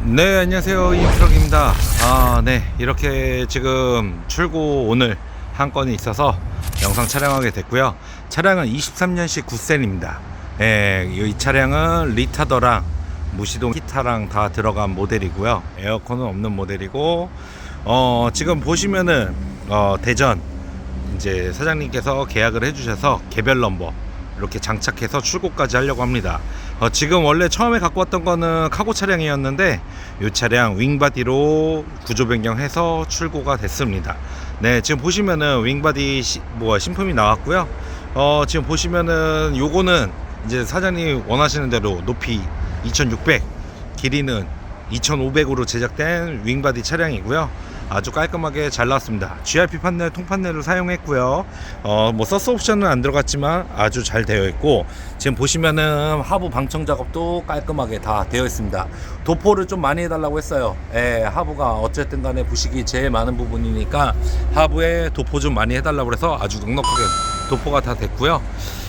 네 안녕하세요. 이프럭입니다. 아네. 이렇게 지금 출고 오늘 한 건이 있어서 영상 촬영하게 됐고요. 차량은 23년식 9센입니다. 네, 이 차량은 리타더랑 무시동 히타랑 다 들어간 모델이고요. 에어컨은 없는 모델이고 어 지금 보시면은 어 대전 이제 사장님께서 계약을 해주셔서 개별 넘버 이렇게 장착해서 출고까지 하려고 합니다. 어, 지금 원래 처음에 갖고 왔던 거는 카고 차량이었는데 이 차량 윙바디로 구조 변경해서 출고가 됐습니다. 네, 지금 보시면은 윙바디 시, 뭐 신품이 나왔고요. 어, 지금 보시면은 요거는 이제 사장님 원하시는 대로 높이 2,600, 길이는 2,500으로 제작된 윙바디 차량이고요. 아주 깔끔하게 잘 나왔습니다. GRP 판넬, 통판넬을 사용했고요. 어, 뭐 서스 옵션은 안 들어갔지만 아주 잘 되어 있고 지금 보시면은 하부 방청 작업도 깔끔하게 다 되어 있습니다. 도포를 좀 많이 해달라고 했어요. 예, 하부가 어쨌든 간에 부식이 제일 많은 부분이니까 하부에 도포 좀 많이 해달라고 해서 아주 넉넉하게 도포가 다 됐고요.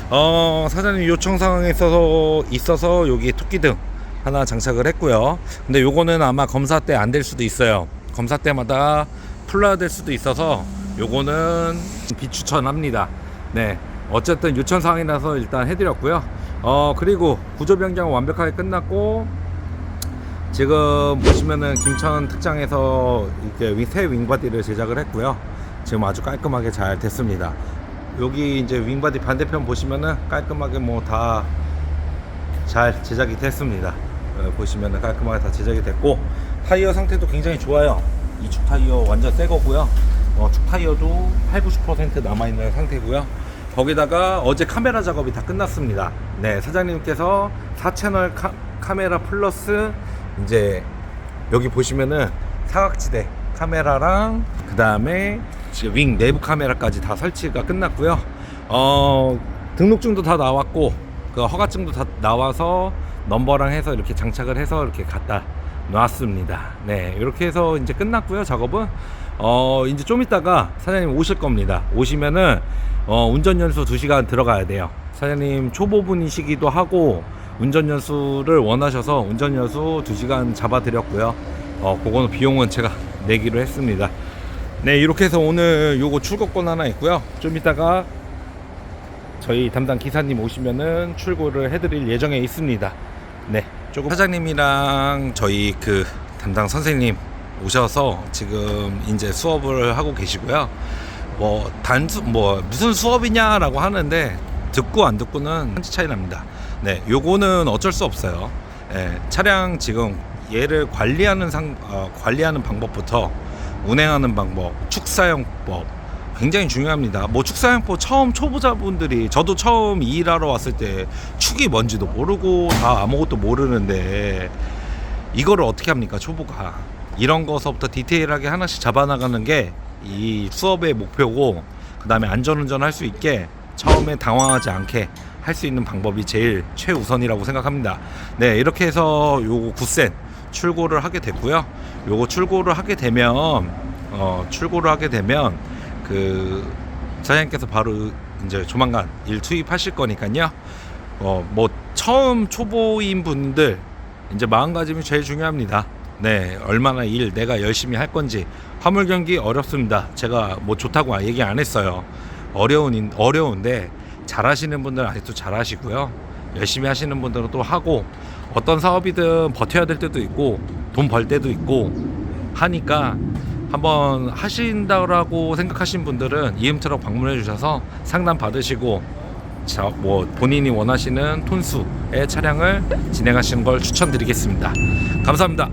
어, 사장님 요청 사항에 있어서 있어서 여기 토끼등 하나 장착을 했고요. 근데 요거는 아마 검사 때 안 될 수도 있어요. 검사 때마다 풀러야 될 수도 있어서 요거는 비추천합니다. 네. 어쨌든 요청 사항이라서 일단 해드렸고요. 어, 그리고 구조 변경 완벽하게 끝났고, 지금 보시면은 김천 특장에서 이렇게 위- 새 윙바디를 제작을 했고요. 지금 아주 깔끔하게 잘 됐습니다. 여기 이제 윙바디 반대편 보시면은 깔끔하게 뭐 다 잘 제작이 됐습니다. 어, 보시면은 깔끔하게 다 제작이 됐고 타이어 상태도 굉장히 좋아요. 이축 타이어 완전 새 거고요. 어, 축 타이어도 8, 90% 남아 있는 상태고요. 거기다가 어제 카메라 작업이 다 끝났습니다. 네, 사장님께서 4채널 카, 카메라 플러스 이제 여기 보시면은 사각지대 카메라랑 그 다음에 지금 윙 내부 카메라까지 다 설치가 끝났고요. 어, 등록증도 다 나왔고 그 허가증도 다 나와서 넘버랑 해서 이렇게 장착을 해서 이렇게 갖다 놨습니다. 네, 이렇게 해서 이제 끝났고요. 작업은 어 이제 좀 이따가 사장님 오실 겁니다. 오시면은 어 운전 연수 2시간 들어가야 돼요. 사장님 초보분이시기도 하고 운전 연수를 원하셔서 운전 연수 2시간 잡아 드렸고요. 어 그거는 비용은 제가 내기로 했습니다. 네, 이렇게 해서 오늘 요거 출고권 하나 있고요. 좀 이따가 저희 담당 기사님 오시면은 출고를 해드릴 예정에 있습니다. 네, 조금 사장님이랑 저희 그 담당 선생님 오셔서 지금 이제 수업을 하고 계시고요. 뭐 단수 뭐 무슨 수업이냐라고 하는데 듣고 안 듣고는 한치 차이 납니다. 네, 요거는 어쩔 수 없어요. 예, 차량 지금 얘를 관리하는 상 어, 관리하는 방법부터 운행하는 방법, 축사용법 굉장히 중요합니다. 뭐 축사용법 처음 초보자분들이 저도 처음 일하러 왔을 때 축이 뭔지도 모르고 다 아무것도 모르는데 이거를 어떻게 합니까 초보가 이런 거서부터 디테일하게 하나씩 잡아나가는 게 이 수업의 목표고 그 다음에 안전운전 할 수 있게 처음에 당황하지 않게 할 수 있는 방법이 제일 최우선이라고 생각합니다. 네 이렇게 해서 요거 구센 출고를 하게 됐고요. 요거 출고를 하게 되면 어 출고를 하게 되면 그 사장님께서 바로 이제 조만간 일 투입하실 거니까요. 어 뭐 처음 초보인 분들 이제 마음가짐이 제일 중요합니다. 네, 얼마나 일 내가 열심히 할 건지 화물 경기 어렵습니다. 제가 뭐 좋다고 얘기 안 했어요. 어려운 인- 어려운데 잘하시는 분들은 아직도 잘하시고요. 열심히 하시는 분들은 또 하고 어떤 사업이든 버텨야 될 때도 있고 돈 벌 때도 있고 하니까 한번 하신다고 생각하신 분들은 이음트럭 방문해 주셔서 상담 받으시고 자, 뭐 본인이 원하시는 톤수의 차량을 진행하시는 걸 추천드리겠습니다. 감사합니다.